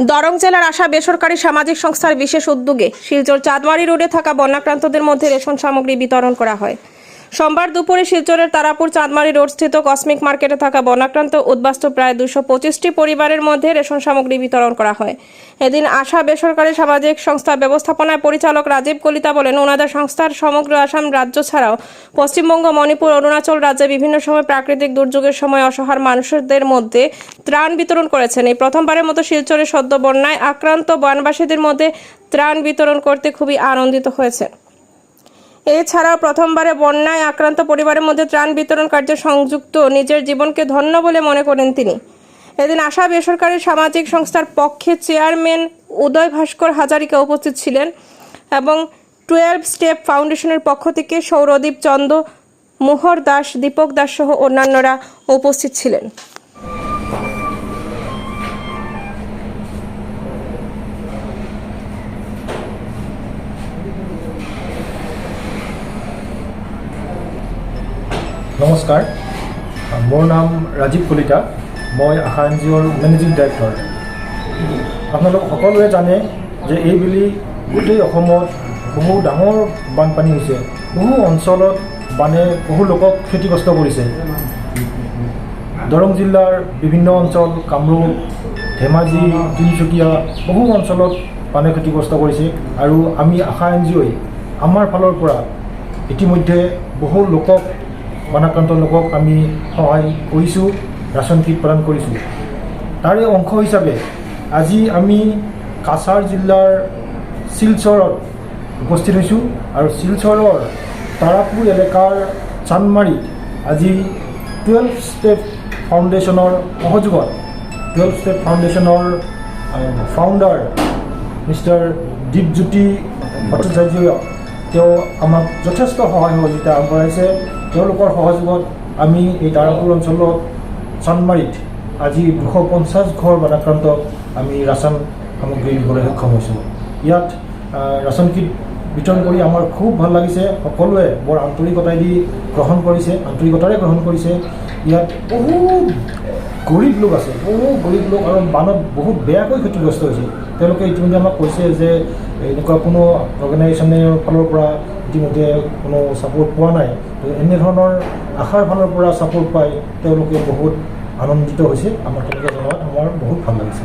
দরং জেলার আশা বেসরকারি সামাজিক সংস্থার বিশেষ উদ্যোগে শিলচর চাঁদমারি রোডে থাকা বন্যাক্রান্তদের মধ্যে রেশন সামগ্রী বিতরণ করা হয়। সোমবার দুপুরে শিলচরের তারাপুর চাঁদমারি রোড স্থিত কসমিক মার্কেটে থাকা বন্যাক্রান্ত উদ্বাস্ত প্রায় দুশো পঁচিশটি পরিবারের মধ্যে রেশন সামগ্রী বিতরণ করা হয়। এদিন আশা বেসরকারি সামাজিক সংস্থা ব্যবস্থাপনায় পরিচালক রাজীব কলিতা বলেন, ওনাদের সংস্থার সমগ্র আসাম রাজ্য ছাড়াও পশ্চিমবঙ্গ, মণিপুর, অরুণাচল রাজ্যে বিভিন্ন সময় প্রাকৃতিক দুর্যোগের সময় অসহায় মানুষদের মধ্যে ত্রাণ বিতরণ করেছেন। এই প্রথমবারের মতো শিলচরে সদ্য বন্যায় আক্রান্ত বনবাসীদের মধ্যে ত্রাণ বিতরণ করতে খুবই আনন্দিত হয়েছে এছাড়াও প্রথমবারে বন্যায় আক্রান্ত পরিবারের মধ্যে ত্রাণ বিতরণ কার্যে সংযুক্ত নিজের জীবনকে ধন্য বলে মনে করেন তিনি। এদিন আশা বেসরকারি সামাজিক সংস্থার পক্ষে চেয়ারম্যান উদয় ভাস্কর হাজারিকা উপস্থিত ছিলেন এবং টুয়েলভ স্টেপ ফাউন্ডেশনের পক্ষ থেকে সৌরদীপ চন্দ, মোহর দাস, দীপক দাস সহ অন্যান্যরা উপস্থিত ছিলেন। নমস্কাৰ। মোৰ নাম ৰাজীৱ কলিতা। মই আশা এন জি অ'ৰ মেনেজিং ডাইৰেক্টৰ। আপোনালোক সকলোৱে জানে যে এইবেলি গোটেই অসমত বহু ডাঙৰ বানপানী হৈছে। বহু অঞ্চলত বানে বহু লোকক ক্ষতিগ্ৰস্ত কৰিছে। দৰং জিলাৰ বিভিন্ন অঞ্চল, কামৰূপ, ধেমাজি, তিনিচুকীয়া, বহু অঞ্চলত বানে ক্ষতিগ্ৰস্ত কৰিছে। আৰু আমি আশা এন জি অ'ই আমাৰ ফালৰ পৰা ইতিমধ্যে বহু লোকক বানাক্ৰান্ত লোকক আমি সহায় কৰিছোঁ, ৰাচন কিট প্ৰদান কৰিছোঁ। তাৰে অংশ হিচাপে, আজি আমি কাছাৰ জিলাৰ শিলচৰত উপস্থিত হৈছোঁ আৰু শিলচৰৰ তাৰাপুৰ এলেকাৰ চান্দমাৰীত আজি টুৱেলভ ষ্টেপ ফাউণ্ডেশ্যনৰ সহযোগত, টুৱেলভ ষ্টেপ ফাউণ্ডেশ্যনৰ ফাউণ্ডাৰ মিষ্টাৰ দীপজ্যোতি ভট্টাচাৰ্য তেওঁ আমাক যথেষ্ট সহায় সহযোগিতা আগবঢ়াইছে। তেওঁলোকৰ সহযোগত আমি এই তাৰাপুৰ অঞ্চলত চান্দমাৰীত আজি দুশ পঞ্চাছ ঘৰ বানাক্ৰান্ত আমি ৰাচন সামগ্ৰী দিবলৈ সক্ষম হৈছোঁ। ইয়াত ৰাচন কিট বিতৰণ কৰি আমাৰ খুব ভালো লাগিছে। সকলোৱে বৰ আন্তৰিকতাইদি গ্ৰহণ কৰিছে, আন্তৰিকতাৰে গ্ৰহণ কৰিছে। ইয়াত বহু গৰীব লোক আছে বহু গৰীব লোক আৰু বানত বহুত বেয়াকৈ ক্ষতিগ্ৰস্ত হৈছে। তেওঁলোকে ইতিমধ্যে আমাক কৈছে যে এনেকুৱা কোনো অৰ্গেনাইজেশ্যনৰ ফালৰ পৰা ইতিমধ্যে কোনো ছাপোৰ্ট পোৱা নাই। তো এনেধৰণৰ আশাৰ ফালৰ পৰা ছাপোৰ্ট পাই তেওঁলোকে বহুত আনন্দিত হৈছে। আমাক তেনেকৈ জনোৱাত আমাৰ বহুত ভাল লাগিছে।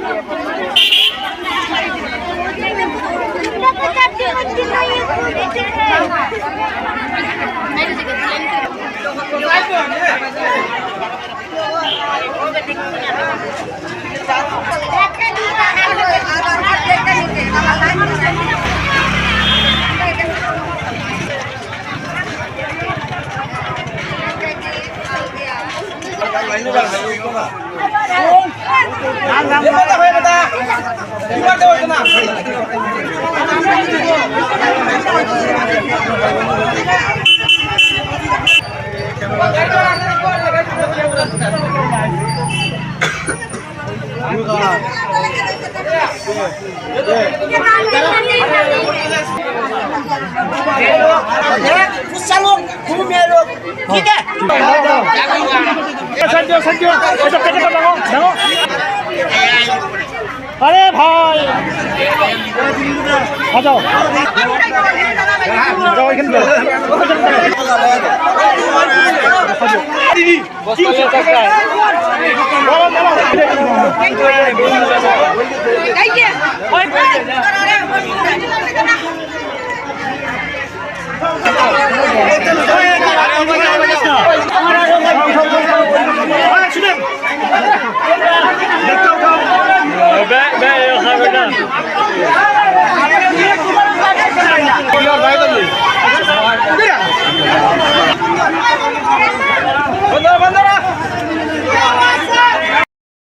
এগুলো গান্ধীর কোনো গরম আরে ভাই। যাও যাও। এখানে দিদি